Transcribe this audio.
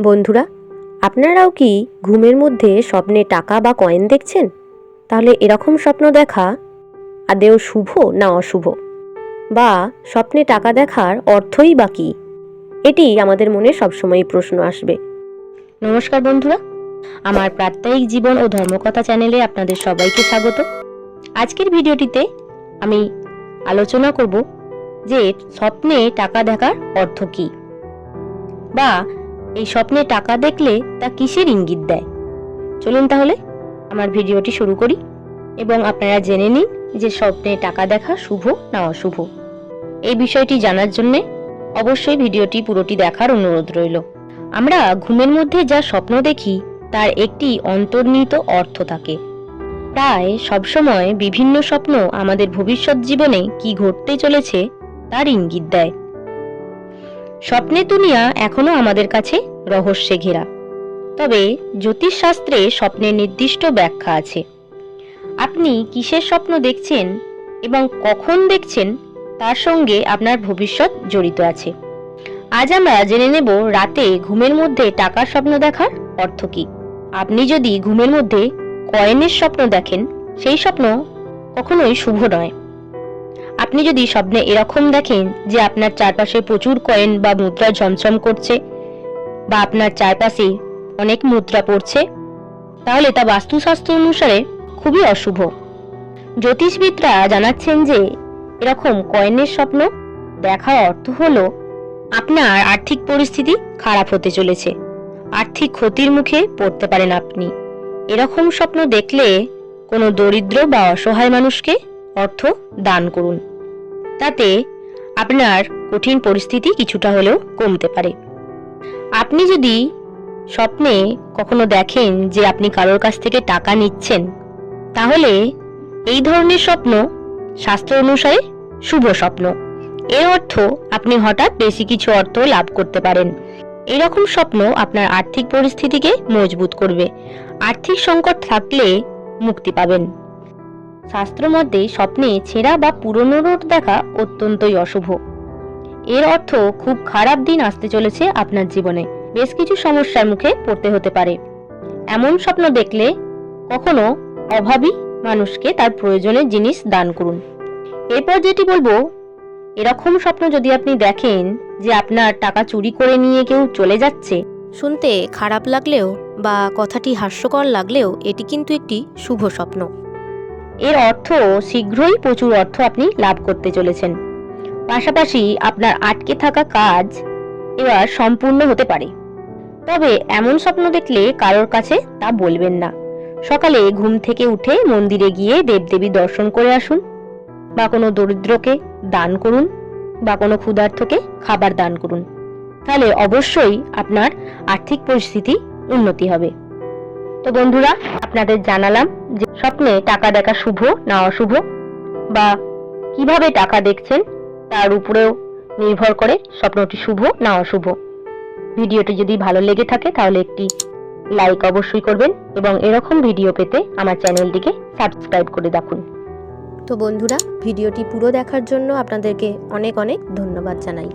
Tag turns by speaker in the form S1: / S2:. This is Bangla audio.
S1: বন্ধুরা, আপনারাও কি ঘুমের মধ্যে স্বপ্নে টাকা বা কয়েন দেখছেন? তাহলে এরকম স্বপ্ন দেখা আদেও শুভ না অশুভ? বা স্বপ্নে টাকা দেখার অর্থই বা কী? এটি আমাদের মনে সবসময়ই প্রশ্ন আসবে। নমস্কার বন্ধুরা, আমার প্রাত্যহিক জীবন ও ধর্মকথা চ্যানেলে আপনাদের সবাইকে স্বাগত। আজকের ভিডিওটিতে আমি আলোচনা করব যে স্বপ্নে টাকা দেখার অর্থ কী? বা এই স্বপ্নে টাকা দেখলে তা কিসের ইঙ্গিত দেয়? চলুন তাহলে, আমার ভিডিওটি শুরু করি এবং আপনারা জেনে নিন যে স্বপ্নে টাকা দেখা শুভ না অশুভ। এই বিষয়টি জানার জন্য অবশ্যই ভিডিওটি পুরোটি দেখার অনুরোধ রইল। আমরা ঘুমের মধ্যে যা স্বপ্ন দেখি, তার একটি অন্তর্নিহিত অর্থ থাকে। প্রায় সবসময় বিভিন্ন স্বপ্ন আমাদের ভবিষ্যৎ জীবনে কি ঘটতে চলেছে, তার ইঙ্গিত দেয়। স্বপ্নের দুনিয়া এখনও আমাদের কাছে রহস্যে ঘেরা। তবে জ্যোতিষশাস্ত্রে স্বপ্নের নির্দিষ্ট ব্যাখ্যা আছে। আপনি কিসের স্বপ্ন দেখছেন এবং কখন দেখছেন তার সঙ্গে আপনার ভবিষ্যৎ জড়িত আছে। আজ আমরা জেনে নেব রাতে ঘুমের মধ্যে টাকার স্বপ্ন দেখার অর্থ কী। আপনি যদি ঘুমের মধ্যে কয়েনের স্বপ্ন দেখেন, সেই স্বপ্ন কখনোই শুভ নয়। আপনি যদি স্বপ্নে এরকম দেখেন যে আপনার চারপাশে প্রচুর কয়েন বা মুদ্রা ঝমঝম করছে বা আপনার চারপাশে অনেক মুদ্রা পড়ছে, তাহলে তা বাস্তুশাস্ত্র অনুসারে খুবই অশুভ। জ্যোতিষবিদরা জানাচ্ছেন যে, এরকম কয়েনের স্বপ্ন দেখার অর্থ হলো, আপনার আর্থিক পরিস্থিতি খারাপ হতে চলেছে, আর্থিক ক্ষতির মুখে পড়তে পারেন আপনি। এরকম স্বপ্ন দেখলে কোনো দরিদ্র বা অসহায় মানুষকে অর্থ দান করুন। তাতে আপনার কঠিন পরিস্থিতি কিছুটা হলেও কমতে পারে। আপনি যদি স্বপ্নে কখনো দেখেন যে আপনি কারোর কাছ থেকে টাকা নিচ্ছেন, তাহলে এই ধরনের স্বপ্ন শাস্ত্র অনুসারে শুভ স্বপ্ন। এর অর্থ আপনি হঠাৎ বেশি কিছু অর্থ লাভ করতে পারেন। এরকম স্বপ্ন আপনার আর্থিক পরিস্থিতিকে মজবুত করবে। আর্থিক সংকট থাকলে মুক্তি পাবেন। শাস্ত্র মধ্যে স্বপ্নে ছেঁড়া বা পুরনো নোট দেখা অত্যন্তই অশুভ। এর অর্থ খুব খারাপ দিন আসতে চলেছে আপনার জীবনে। বেশ কিছু সমস্যার মুখে পড়তে হতে পারে। এমন স্বপ্ন দেখলে কখনো অভাবী মানুষকে তার প্রয়োজনের জিনিস দান করুন। এরপর যেটি বলব এরকম স্বপ্ন যদি আপনি দেখেন যে আপনার টাকা চুরি করে নিয়ে কেউ চলে যাচ্ছে।
S2: শুনতে খারাপ লাগলেও বা কথাটি হাস্যকর লাগলেও এটি কিন্তু একটি শুভ স্বপ্ন।
S1: এর অর্থ শীঘ্রই প্রচুর অর্থ আপনি লাভ করতে চলেছেন। পাশাপাশি আপনার আটকে থাকা কাজ এবার সম্পূর্ণ হতে পারে। তবে এমন স্বপ্ন দেখলে কারোর কাছে তা বলবেন না। সকালে ঘুম থেকে উঠে মন্দিরে গিয়ে দেবদেবী দর্শন করে আসুন বা কোনো দরিদ্রকে দান করুন বা কোনো ক্ষুধার্থকে খাবার দান করুন। তাহলে অবশ্যই আপনার আর্থিক পরিস্থিতি উন্নতি হবে। তো বন্ধুরা, আপনাদের জানালাম যে স্বপ্নে টাকা দেখা শুভ না অশুভ বা কীভাবে টাকা দেখছেন তার উপরেও নির্ভর করে স্বপ্নটি শুভ না অশুভ। ভিডিওটি যদি ভালো লেগে থাকে, তাহলে একটি লাইক অবশ্যই করবেন এবং এরকম ভিডিও পেতে আমার চ্যানেলটিকে সাবস্ক্রাইব করে রাখুন।
S2: তো বন্ধুরা, ভিডিওটি পুরো দেখার জন্য আপনাদেরকে অনেক অনেক ধন্যবাদ জানাই।